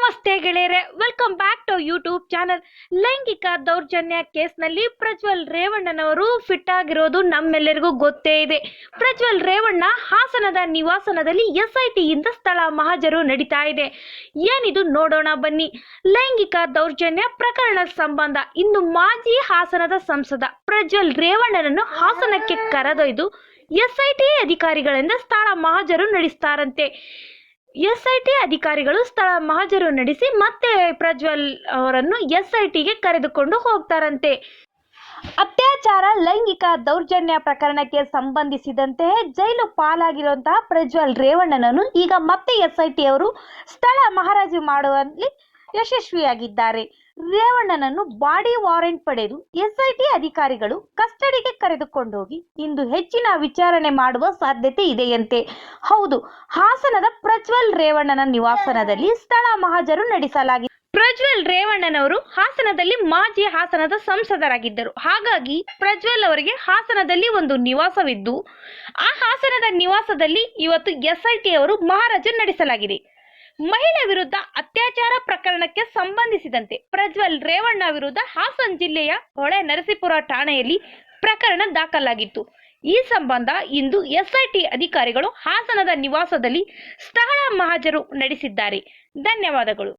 ನಮಸ್ತೆ ಗೆಳೆಯರೆ welcome back to YouTube channel ಲೈಂಗಿಕ ದೌರ್ಜನ್ಯ ಕೇಸ್ನಲ್ಲಿ ಪ್ರಜ್ವಲ್ ರೇವಣ್ಣನವರು ಫಿಟ್ ಆಗಿರೋದು ನಮ್ಮೆಲ್ಲರಿಗೂ ಗೊತ್ತೇ ಇದೆ. ಪ್ರಜ್ವಲ್ ರೇವಣ್ಣ ಹಾಸನದ ನಿವಾಸನದಲ್ಲಿ ಎಸ್ ಐ ಟಿಯಿಂದ ಸ್ಥಳ ಮಹಾಜರು ನಡೀತಾ ಇದೆ. ಏನಿದು ನೋಡೋಣ ಬನ್ನಿ. ಲೈಂಗಿಕ ದೌರ್ಜನ್ಯ ಪ್ರಕರಣ ಸಂಬಂಧ ಇಂದು ಮಾಜಿ ಹಾಸನದ ಸಂಸದ ಪ್ರಜ್ವಲ್ ರೇವಣ್ಣನನ್ನು ಹಾಸನಕ್ಕೆ ಕರೆದೊಯ್ದು ಎಸ್ಐಟಿ ಅಧಿಕಾರಿಗಳಿಂದ ಸ್ಥಳ ಮಹಾಜರು ನಡೆಸ್ತಾರಂತೆ. ಎಸ್ಐಟಿ ಅಧಿಕಾರಿಗಳು ಸ್ಥಳ ಮಹಜರು ನಡೆಸಿ ಮತ್ತೆ ಪ್ರಜ್ವಲ್ ಅವರನ್ನು ಎಸ್ಐಟಿಗೆ ಕರೆದುಕೊಂಡು ಹೋಗ್ತಾರಂತೆ. ಅತ್ಯಾಚಾರ, ಲೈಂಗಿಕ ದೌರ್ಜನ್ಯ ಪ್ರಕರಣಕ್ಕೆ ಸಂಬಂಧಿಸಿದಂತೆ ಜೈಲು ಪಾಲಾಗಿರುವಂತಹ ಪ್ರಜ್ವಲ್ ರೇವಣ್ಣನನ್ನು ಈಗ ಮತ್ತೆ ಎಸ್ಐಟಿ ಅವರು ಸ್ಥಳ ಮಹಾರಾಜು ಮಾಡುವಲ್ಲಿ ಯಶಸ್ವಿಯಾಗಿದ್ದಾರೆ. ರೇವಣ್ಣನನ್ನು ಬಾಡಿ ವಾರೆಂಟ್ ಪಡೆದು ಎಸ್ಐಟಿ ಅಧಿಕಾರಿಗಳು ಕಸ್ಟಡಿಗೆ ಕರೆದುಕೊಂಡೋಗಿ ಇಂದು ಹೆಚ್ಚಿನ ವಿಚಾರಣೆ ಮಾಡುವ ಸಾಧ್ಯತೆ ಇದೆಯಂತೆ. ಹೌದು, ಹಾಸನದ ಪ್ರಜ್ವಲ್ ರೇವಣ್ಣನ ನಿವಾಸನದಲ್ಲಿ ಸ್ಥಳ ಮಹಾಜರು ನಡೆಸಲಾಗಿದೆ ಪ್ರಜ್ವಲ್ ರೇವಣ್ಣನವರು ಹಾಸನದಲ್ಲಿ ಮಾಜಿ ಹಾಸನದ ಸಂಸದರಾಗಿದ್ದರು. ಹಾಗಾಗಿ ಪ್ರಜ್ವಲ್ ಅವರಿಗೆ ಹಾಸನದಲ್ಲಿ ಒಂದು ನಿವಾಸವಿದ್ದು, ಆ ಹಾಸನದ ನಿವಾಸದಲ್ಲಿ ಇವತ್ತು ಎಸ್ಐಟಿ ಅವರು ಮಹಾರಾಜ ನಡೆಸಲಾಗಿದೆ. ಮಹಿಳೆ ವಿರುದ್ಧ ಅತ್ಯಾಚಾರ ಪ್ರಕರಣಕ್ಕೆ ಸಂಬಂಧಿಸಿದಂತೆ ಪ್ರಜ್ವಲ್ ರೇವಣ್ಣ ವಿರುದ್ಧ ಹಾಸನ ಜಿಲ್ಲೆಯ ಹೊಳೆ ನರಸೀಪುರ ಠಾಣೆಯಲ್ಲಿ ಪ್ರಕರಣ ದಾಖಲಾಗಿತ್ತು. ಈ ಸಂಬಂಧ ಇಂದು ಎಸ್ಐಟಿ ಅಧಿಕಾರಿಗಳು ಹಾಸನದ ನಿವಾಸದಲ್ಲಿ ಸ್ಥಳ ಮಹಾಜರು ನಡೆಸಿದ್ದಾರೆ. ಧನ್ಯವಾದಗಳು.